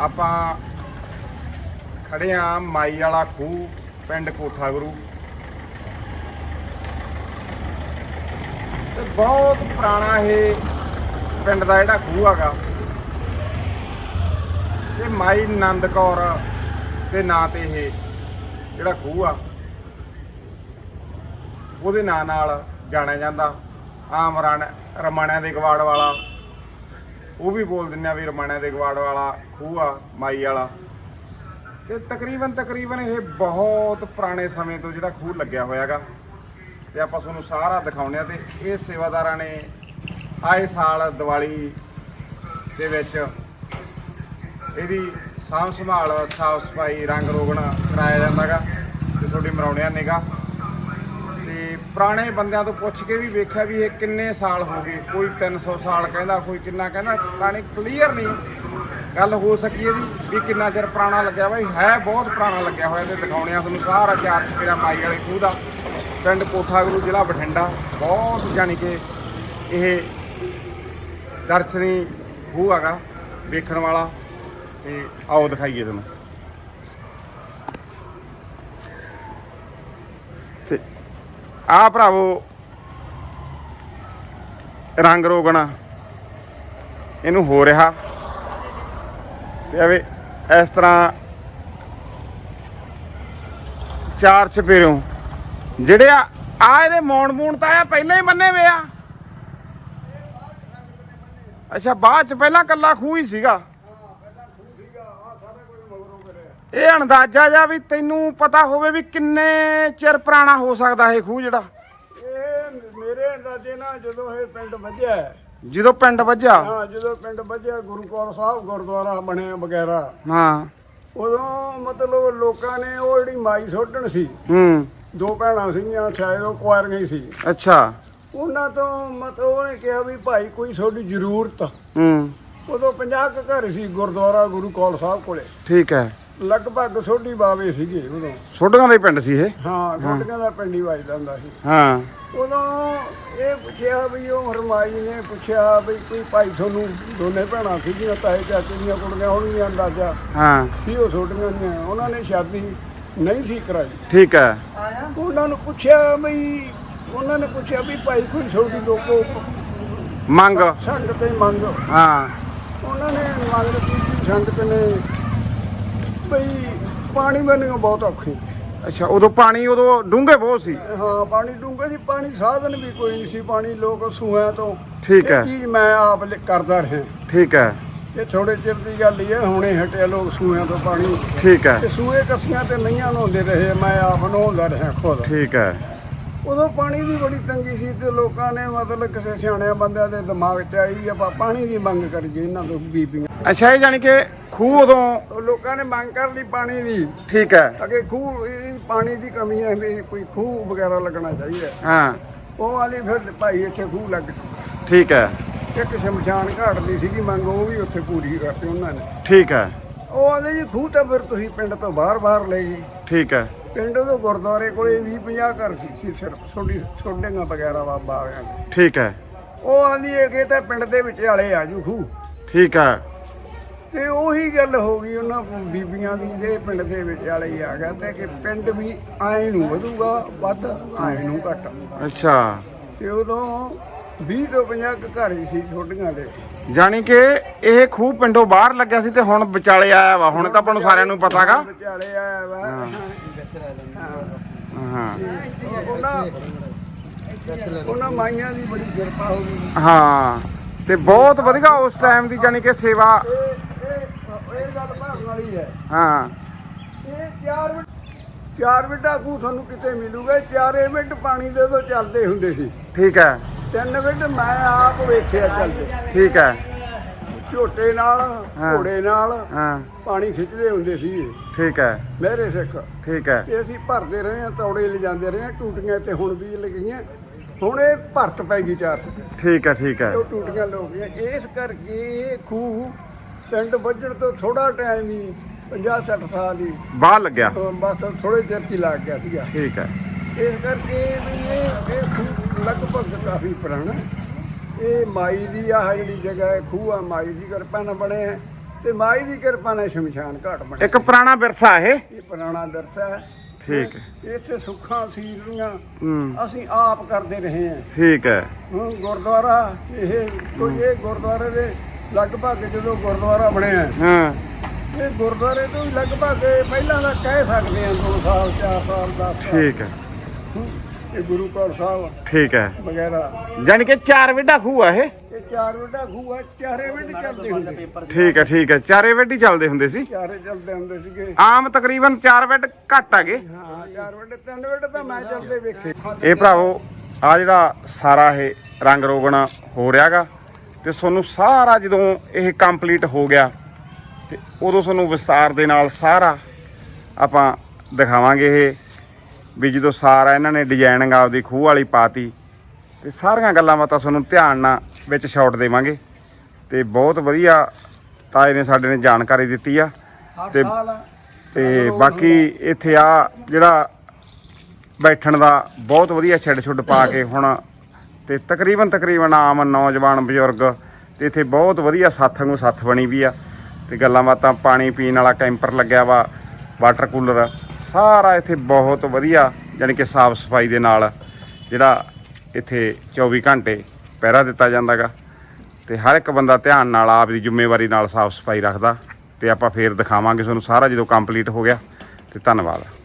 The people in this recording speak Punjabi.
ਆਪਾਂ ਖੜੇ ਆ ਮਾਈ ਵਾਲਾ ਖੂਹ, ਪਿੰਡ ਕੋਠਾ ਗੁਰੂ। ਤੇ ਬਹੁਤ ਪੁਰਾਣਾ ਇਹ ਪਿੰਡ ਦਾ ਜਿਹੜਾ ਖੂਹ ਹੈਗਾ। ਇਹ ਮਾਈ ਨੰਦ ਕੌਰ ਦੇ ਨਾਂ ਤੇ ਇਹ ਜਿਹੜਾ ਖੂਹ ਆ, ਉਹਦੇ ਨਾਂ ਨਾਲ ਜਾਣਿਆ ਜਾਂਦਾ। ਆਮ ਰਣ ਰਮਾਣਿਆਂ ਦੇ ਗਵਾੜ ਵਾਲਾ ਉਹ ਵੀ ਬੋਲ ਦਿੰਦੇ ਆ ਵੀ ਰਮਾਣਿਆਂ ਦੇ ਗਵਾੜ ਵਾਲਾ, ਖੂਹ ਆ, ਮਾਈ ਵਾਲਾ। ਤੇ ਤਕਰੀਬਨ ਤਕਰੀਬਨ ਇਹ ਬਹੁਤ ਪੁਰਾਣੇ ਸਮੇਂ ਤੋਂ ਜਿਹੜਾ ਖੂਹ ਲੱਗਿਆ ਹੋਇਆਗਾ। ਤੇ ਆਪਾਂ ਤੁਹਾਨੂੰ ਸਾਰਾ ਦਿਖਾਉਂਦੇ ਆ ਤੇ ਇਹ ਸੇਵਾਦਾਰਾਂ ਨੇ ਆਏ ਸਾਲ ਦੀਵਾਲੀ ਦੇ ਵਿੱਚ ਇਹਦੀ ਸਾਂਭ ਸੰਭਾਲ ਸਾਫ਼ ਸਫ਼ਾਈ ਰੰਗ ਰੋਗਣ ਕਰਾਇਆ ਜਾਂਦਾਗਾ ਤੇ ਤੁਹਾਡੀ ਮਰਾਉਣਿਆ ਨਿਗਾ ਤੇ ਪੁਰਾਣੇ ਬੰਦਿਆਂ ਤੋਂ ਪੁੱਛ ਕੇ ਵੀ ਵੇਖਿਆ ਵੀ ਇਹ ਕਿੰਨੇ ਸਾਲ ਹੋ ਗਏ। ਕੋਈ 300 ਸਾਲ ਕਹਿੰਦਾ, ਕੋਈ ਕਿੰਨਾ ਕਹਿੰਦਾ, ਤਾਂ ਕਲੀਅਰ ਨਹੀਂ। ਗੱਲ ਹੋ ਸਕੀ ਇਹਦੀ ਵੀ ਕਿੰਨਾ ਚਿਰ ਪੁਰਾਣਾ ਲੱਗਿਆ ਬਾਈ। ਹੈ ਬਹੁਤ ਪੁਰਾਣਾ ਲੱਗਿਆ ਹੋਇਆ ਤੇ ਦਿਖਾਉਣੇ ਆ ਤੁਹਾਨੂੰ ਸਾਰਾ ਚਾਰ ਚਪੇਰਾ ਮਾਈ ਵਾਲੇ ਖੂਹ ਦਾ। ਪਿੰਡ ਕੋਠਾਗੁਰੂ, ਜ਼ਿਲ੍ਹਾ ਬਠਿੰਡਾ। ਬਹੁਤ ਜਾਣੀ ਕਿ ਇਹ ਦਰਸ਼ਨੀ ਖੂਹ ਹੈਗਾ ਵੇਖਣ ਵਾਲਾ। ਤੇ ਆਓ ਦਿਖਾਈਏ ਤੁਹਾਨੂੰ। ਆ ਭਰਾਵੋ, ਰੰਗ ਰੋਗਣਾ, ਇਹਨੂੰ ਹੋ ਰਿਹਾ। ਤੇ ਆਵੇ, ਇਸ ਤਰ੍ਹਾਂ ਚਾਰ ਛਪੇਰੋਂ ਜਿਹੜੇ ਆ ਆ ਇਹਦੇ ਮੌਣ ਮੂਣ ਤਾਂ ਆ ਪਹਿਲਾਂ ਹੀ ਬੰਨੇ ਵੇ ਆ। ਅੱਛਾ, ਬਾਅਦ ਚ ਪਹਿਲਾਂ ਕੱਲਾ ਖੂਹ ਹੀ ਸੀਗਾ। ਇਹ ਅੰਦਾਜ਼ਾ ਜਾਂ ਵੀ ਤੈਨੂੰ ਪਤਾ ਹੋਵੇ ਵੀ ਕਿੰਨੇ ਚਿਰ ਪੁਰਾਣਾ ਹੋ ਸਕਦਾ ਇਹ ਖੂਹ ਜਿਹੜਾ? ਇਹ ਮੇਰੇ ਅੰਦਾਜ਼ੇ ਨਾਲ ਜਦੋਂ ਇਹ ਪਿੰਡ ਵੱਜਿਆ ਜਦੋਂ ਪਿੰਡ ਵੱਜਾ ਹਾਂ ਜਦੋਂ ਪਿੰਡ ਵੱਜਿਆ ਗੁਰੂ ਕੌਰ ਸਾਹਿਬ ਗੁਰਦੁਆਰਾ ਬਣਿਆ ਵਗੈਰਾ। ਹਾਂ। ਉਦੋਂ ਮਤਲਬ ਲੋਕਾਂ ਨੇ ਉਹ ਜਿਹੜੀ ਮਾਈ ਸੋਢਣ ਸੀ ਹੂੰ। ਦੋ ਭੈਣਾਂ ਸੀਗੀਆਂ ਸ਼ਾਇਦ ਉਹ ਕੁਆਰੀਆਂ ਹੀ ਸੀ। ਅੱਛਾ। ਉਹਨਾਂ ਤੋਂ ਮਤਲਬ ਉਹਨੇ ਕਿਹਾ ਵੀ ਭਾਈ ਕੋਈ ਤੁਹਾਡੀ ਜ਼ਰੂਰਤ ਹੂੰ। ਉਦੋਂ 50 ਕੁ ਘਰ ਸੀ ਗੁਰਦੁਆਰਾ ਗੁਰੂ ਕੌਰ ਸਾਹਿਬ ਕੋਲੇ। ਠੀਕ ਹੈ। ਲਗਭਗ ਸੋਢੀ ਬਾਵੇ ਸੀਗੇ ਉਦੋਂ। ਸੋਢੀਆਂ ਦੇ ਪਿੰਡ ਸੀ ਇਹ? ਹਾਂ ਸੋਢੀਆਂ ਦਾ ਪਿੰਡੀ ਵੱਜਦਾ ਹੁੰਦਾ ਸੀ। ਹਾਂ। ਉਦੋਂ ਇਹ ਪੁੱਛਿਆ ਵੀ ਉਹ ਹਰਮਾਈ ਨੇ ਪੁੱਛਿਆ ਵੀ ਕੋਈ ਭਾਈ ਤੁਹਾਨੂੰ ਦੋਨੇ ਭੈਣਾਂ ਸੀਗੀਆਂ ਤਾਏ ਚਾਚੇ ਦੀਆਂ ਕੁੜੀਆਂ ਹੋਣਗੀਆਂ ਅੰਦਾਜ਼ਾ ਹਾਂ। ਸੀ ਉਹ ਛੋਟੀਆਂ ਦੀਆਂ। ਉਹਨਾਂ ਨੇ ਸ਼ਾਦੀ ਨਹੀਂ ਸੀ ਕਰਾਈ। ਠੀਕ ਹੈ। ਉਹਨਾਂ ਨੂੰ ਪੁੱਛਿਆ ਵੀ ਉਹਨਾਂ ਨੇ ਪੁੱਛਿਆ ਵੀ ਭਾਈ ਕੋਈ ਛੋਟੀ ਲੋਕੋ ਮੰਗ। ਸੰਗ ਤੇ ਮੰਗ। ਹਾਂ। ਉਹਨਾਂ ਨੇ ਮੰਗ ਕੀਤੀ ਸੰਗਤ ਨੇ ਬਈ ਪਾਣੀ ਬੰਨਿਓ ਬਹੁਤ ਔਖੀ ਅੱਛਾ ਉਦੋਂ ਪਾਣੀ ਉਦੋਂ ਡੂੰਘੇ ਬਹੁਤ ਸੀ। ਹਾਂ ਪਾਣੀ ਡੂੰਘੇ ਦੀ ਪਾਣੀ ਸਾਧਨ ਵੀ ਕੋਈ ਨਹੀਂ ਸੀ ਪਾਣੀ ਲੋਕ ਸੂਆਂ ਤੋਂ ਠੀਕ ਹੈ। ਇਹ ਚੀਜ਼ ਮੈਂ ਆਪ ਲਿ- ਕਰਦਾ ਰਿਹਾ। ਠੀਕ ਹੈ। ਇਹ ਥੋੜੇ ਚਿਰ ਦੀ ਗੱਲ ਹੀ ਹੈ ਹੁਣੇ ਹਟਿਆ ਲੋਕ ਸੂਆਂ ਤੋਂ ਪਾਣੀ। ਠੀਕ ਹੈ। ਤੇ ਸੂਏ ਕੱਸੀਆਂ ਤੇ ਨਈਆਂ ਨਹਾਉਂਦੇ ਰਹੇ ਮੈਂ ਆਪ ਨਹਾਉਂਦਾ ਰਿਹਾ ਖੁਦ। ਠੀਕ ਹੈ। ਉਦੋਂ ਪਾਣੀ ਦੀ ਬੜੀ ਤੰਗੀ ਸੀ ਤੇ ਲੋਕਾਂ ਨੇ ਮਤਲਬ ਕਿਸੇ ਸਿਆਣਿਆਂ ਬੰਦਿਆਂ ਦੇ ਦਿਮਾਗ 'ਚ ਆਈ ਵੀ ਆਪਾਂ ਪਾਣੀ ਦੀ ਮੰਗ ਕਰੀਏ ਇਹਨਾਂ ਤੋਂ ਬੀਬੀਆਂ ਅੱਛਾ ਇਹ ਜਾਨੀ ਕਿ ਖੂਹ ਉਦੋਂ ਲੋਕਾਂ ਨੇ ਮੰਗ ਕਰ ਲਈ ਪਾਣੀ ਦੀ। ਠੀਕ ਹੈ। ਅਗੇ ਖੂਹ ਇਹ ਪਾਣੀ ਦੀ ਕਮੀ ਹੈ ਵੀ ਕੋਈ ਖੂਹ ਵਗੈਰਾ ਲੱਗਣਾ ਚਾਹੀਦਾ। ਹਾਂ। ਉਹ ਵਾਲੀ ਫਿਰ ਭਾਈ ਇੱਥੇ ਖੂਹ ਲੱਗ ਠੀਕ ਹੈ। ਇੱਕ ਸ਼ਮਸ਼ਾਨ ਘਾਟ ਦੀ ਸੀਗੀ ਮੰਗ ਉਹ ਵੀ ਉੱਥੇ ਪੂਰੀ ਕਰਤੀ ਉਹਨਾਂ ਨੇ। ਠੀਕ ਹੈ। ਉਹ ਆਂਦੇ ਜੀ ਖੂਹ ਤਾਂ ਫਿਰ ਤੁਸੀਂ ਪਿੰਡ ਤੋਂ ਬਾਹਰ ਬਾਹਰ ਲੈ ਗਏ ਠੀਕ ਹੈ। ਪਿੰਡ ਦੇ ਗੁਰਦੁਆਰੇ ਕੋਲੇ 20 50 ਘਰ ਸੀ ਸੀ ਸਿਰਫ ਛੋਟੀ ਛੋਟੀਆਂ ਵਗੈਰਾ ਬਾਬਾ ਆਇਆਂ ਦੇ ਠੀਕ ਹੈ। ਉਹ ਆਂਦੀ ਹੈ ਕਿ ਇਹ ਤਾਂ ਪਿੰਡ ਦੇ ਵਿੱਚ ਵਾਲੇ ਆ ਜੂ ਖੂਹ ਠੀਕ ਹੈ। ਤੇ ਉਹੀ ਗੱਲ ਹੋ ਗਈ ਉਹਨਾਂ ਬੀਬੀਆਂ ਦੀ ਦੇ ਪਿੰਡ ਦੇ ਵਿੱਚ ਵਾਲੇ ਹੀ ਆ ਗਿਆ ਤੇ ਕਿ ਪਿੰਡ ਵੀ ਆਏ ਨੂੰ ਵਧੂਗਾ ਵੱਧ ਆਏ ਨੂੰ ਘਟ। ਅੱਛਾ। ਤੇ ਉਦੋਂ 20 ਤੋਂ 50 ਕੁ ਘਰ ਹੀ ਸੀ ਛੋਟੀਆਂ ਦੇ। ਜਾਨੀ ਕਿ ਇਹ ਖੂਹ ਪਿੰਡੋਂ ਬਾਹਰ ਲੱਗਿਆ ਸੀ ਤੇ ਹੁਣ ਵਿਚਾਲੇ ਆਇਆ ਵਾ ਹੁਣ ਤਾਂ ਆਪਾਂ ਨੂੰ ਸਾਰਿਆਂ ਨੂੰ ਪਤਾਗਾ ਵਿਚਾਲੇ ਆਇਆ ਵਾ। ਹਾਂ। ਉਹਨਾਂ ਉਹਨਾਂ ਮਾਈਆਂ ਦੀ ਬੜੀ ਕਿਰਪਾ ਹੋ ਗਈ। ਹਾਂ ਤੇ ਬਹੁਤ ਵਧੀਆ ਉਸ ਟਾਈਮ ਦੀ ਜਾਨੀ ਕਿ ਸੇਵਾ। ਇਹ ਇਹ ਗੱਲ ਭਾਗਣ ਵਾਲੀ ਹੈ। ਹਾਂ। ਇਹ ਚਾਰ ਮਿੰਟ ਚਾਰ ਮਿੰਟਾਂ ਕੂ ਤੁਹਾਨੂੰ ਕਿਤੇ ਮਿਲੂਗਾ। ਚਾਰੇ ਮਿੰਟ ਪਾਣੀ ਦੇ ਤੋਂ ਚੱਲਦੇ ਹੁੰਦੇ ਸੀ। ਠੀਕ ਹੈ। ਤਿੰਨ ਮਿੰਟ ਮੈਂ ਆਪ ਵੇਖਿਆ ਚੱਲਦੇ। ਠੀਕ ਹੈ। ਝੋਟੇ ਨਾਲ ਹਾਂ। ਘੋੜੇ ਨਾਲ ਹਾਂ। ਪਾਣੀ ਖਿੱਚਦੇ ਹੁੰਦੇ ਸੀ ਠੀਕ ਹੈ। ਮੇਰੇ ਸਿੱਖ। ਠੀਕ ਹੈ। ਤੇ ਅਸੀਂ ਭਰਦੇ ਰਹੇ ਹਾਂ ਤੌੜੇ ਲਿਜਾਂਦੇ ਰਹੇ ਹਾਂ ਟੂਟੀਆਂ ਤੇ ਹੁਣ ਵੀ ਲੱਗੀਆਂ। ਹੁਣ ਇਹ ਭਰਤ ਪੈ ਗਈ ਚਾਰ ਠੀਕ ਹੈ ਠੀਕ ਹੈ। ਉਹ ਟੂਟੀਆਂ ਲੋਕ ਗਈਆਂ ਇਸ ਕਰਕੇ ਇਹ ਖੂਹ ਪਿੰਡ ਵੱਜਣ ਤੋਂ ਥੋੜਾ ਟਾਈਮ ਹੀ 50 60 ਸਾਲ ਹੀ ਬਾਹਰ ਲੱਗਿਆ। ਅਹ ਬਸ ਥੋੜੇ ਚਿਰ 'ਚ ਹੀ ਲੱਗ ਗਿਆ ਸੀਗਾ। ਠੀਕ ਹੈ। ਇਸ ਕਰਕੇ ਵੀ ਇਹ ਇਹ ਖੂਹ ਲਗਭਗ ਕਾਫੀ ਪੁਰਾਣਾ ਇਹ ਮਾਈ ਦੀ ਆ ਜਿਹੜੀ ਜਗ੍ਹਾ ਹੈ ਖੂਹ ਆ ਮਾਈ ਦੀ ਕਿਰਪਾ ਨਾਲ ਬਣੇ ਹੈ ਤੇ ਮਾਈ ਦੀ ਕਿਰਪਾ ਨਾਲ ਸ਼ਮਸ਼ਾਨ ਘਾਟ ਬਣਿਆ ਇੱਕ ਪੁਰਾਣਾ ਵਿਰਸਾ ਇਹ? ਇਹ ਪੁਰਾਣਾ ਦਰਸਾ ਹੈ। ਠੀਕ ਹੈ। ਇੱਥੇ ਸੁੱਖਾਂ ਸੀਰੀਆਂ ਹੂੰ। ਅਸੀਂ ਆਪ ਕਰਦੇ ਰਹੇ ਹਾਂ। ਠੀਕ ਹੈ। ਹੁਣ ਗੁਰਦੁਆਰਾ ਇਹ ਕੋਈ ਇਹ ਗੁਰਦੁਆਰੇ ਦੇ ਲਗਭਗ ਜਦੋਂ ਗੁਰਦੁਆਰਾ ਬਣਿਆ ਹਾਂ ਇਹ ਗੁਰਦੁਆਰੇ ਤੋਂ ਲਗਭਗ ਪਹਿਲਾਂ ਦਾ ਕਹਿ ਸਕਦੇ ਹਾਂ 2 ਸਾਲ 4 ਸਾਲ 10 ਸਾਲ। ਠੀਕ ਹੈ। ਇਹ ਗੁਰੂ ਘਰ ਸਾਹਿਬ ਠੀਕ ਹੈ। ਵਗੈਰਾ। ਯਾਨੀ ਕਿ ਚਾਰ ਵਿਡਾ ਖੂਹ ਆ ਇਹ? ਇਹ ਚਾਰ ਵੱਡਾ ਖੂਆ ਚਾਰੇ ਵੱਡੇ ਚੱਲਦੇ ਹੁੰਦੇ ਠੀਕ ਹੈ ਠੀਕ ਹੈ। ਚਾਰੇ ਵੱਡੀ ਚੱਲਦੇ ਹੁੰਦੇ ਸੀ? ਚਾਰੇ ਚੱਲਦੇ ਹੁੰਦੇ ਸੀਗੇ। ਆਮ ਤਕਰੀਬਨ 4 ਬੈੱਡ ਘੱਟ ਆਗੇ ਹਾਂ ਚਾਰ ਵੱਡੇ ਤਿੰਨ ਵੱਡੇ ਤਾਂ ਮੈਂ ਚੱਲਦੇ ਵੇਖੇ। ਇਹ ਭਰਾਵੋ ਆ ਜਿਹੜਾ ਸਾਰਾ ਇਹ ਰੰਗ ਰੋਗਣ ਹੋ ਰਿਹਾਗਾ ਤੇ ਤੁਹਾਨੂੰ ਸਾਰਾ ਜਦੋਂ ਇਹ ਕੰਪਲੀਟ ਹੋ ਗਿਆ ਤੇ ਉਦੋਂ ਤੁਹਾਨੂੰ ਵਿਸਤਾਰ ਦੇ ਨਾਲ ਸਾਰਾ ਆਪਾਂ ਦਿਖਾਵਾਂਗੇ ਇਹ। ਵੀ ਜਦੋਂ ਸਾਰਾ ਇਹਨਾਂ ਨੇ ਡਿਜ਼ਾਈਨਿੰਗ ਆਪਦੀ ਖੂਹ ਵਾਲੀ ਪਾਤੀ ਤੇ ਸਾਰੀਆਂ ਗੱਲਾਂ ਬਾਤਾਂ ਤੁਹਾਨੂੰ ਧਿਆਨ ਨਾਲ ਵਿੱਚ ਸ਼ਾਟ ਦੇਵਾਂਗੇ। ਤੇ ਬਹੁਤ ਵਧੀਆ ਤਾਏ ਨੇ ਸਾਡੇ ਨੇ ਜਾਣਕਾਰੀ ਦਿੱਤੀ ਆ। ਤੇ ਤੇ ਬਾਕੀ ਇੱਥੇ ਆ ਜਿਹੜਾ ਬੈਠਣ ਦਾ ਬਹੁਤ ਵਧੀਆ ਛੱਡ ਛੁੱਡ ਪਾ ਕੇ ਹੁਣ ਤੇ ਤਕਰੀਬਨ ਤਕਰੀਬਨ ਆਮ ਨੌਜਵਾਨ ਬਜ਼ੁਰਗ ਤੇ ਇੱਥੇ ਬਹੁਤ ਵਧੀਆ ਸਾਥ ਨੂੰ ਸਾਥ ਬਣੀ ਵੀ ਆ। ਤੇ ਗੱਲਾਂ ਬਾਤਾਂ ਪਾਣੀ ਪੀਣ ਵਾਲਾ ਕੈਂਪਰ ਲੱਗਿਆ ਵਾ ਵਾਟਰ ਕੂਲਰ। ਸਾਰਾ ਇੱਥੇ ਬਹੁਤ ਵਧੀਆ ਯਾਨੀ ਕਿ ਸਾਫ਼ ਸਫ਼ਾਈ ਦੇ ਨਾਲ ਜਿਹੜਾ ਇੱਥੇ 24 ਘੰਟੇ ਪਹਿਰਾ ਦਿੱਤਾ ਜਾਂਦਾਗਾ ਤੇ ਹਰ ਇੱਕ ਬੰਦਾ ਧਿਆਨ ਨਾਲ ਆਪ ਦੀ ਜ਼ਿੰਮੇਵਾਰੀ ਨਾਲ ਸਾਫ਼ ਸਫ਼ਾਈ ਰੱਖਦਾ ਤੇ ਆਪਾਂ ਫੇਰ ਦਿਖਾਵਾਂਗੇ ਤੁਹਾਨੂੰ ਸਾਰਾ ਜਦੋਂ ਕੰਪਲੀਟ ਹੋ ਗਿਆ ਤੇ ਧੰਨਵਾਦ।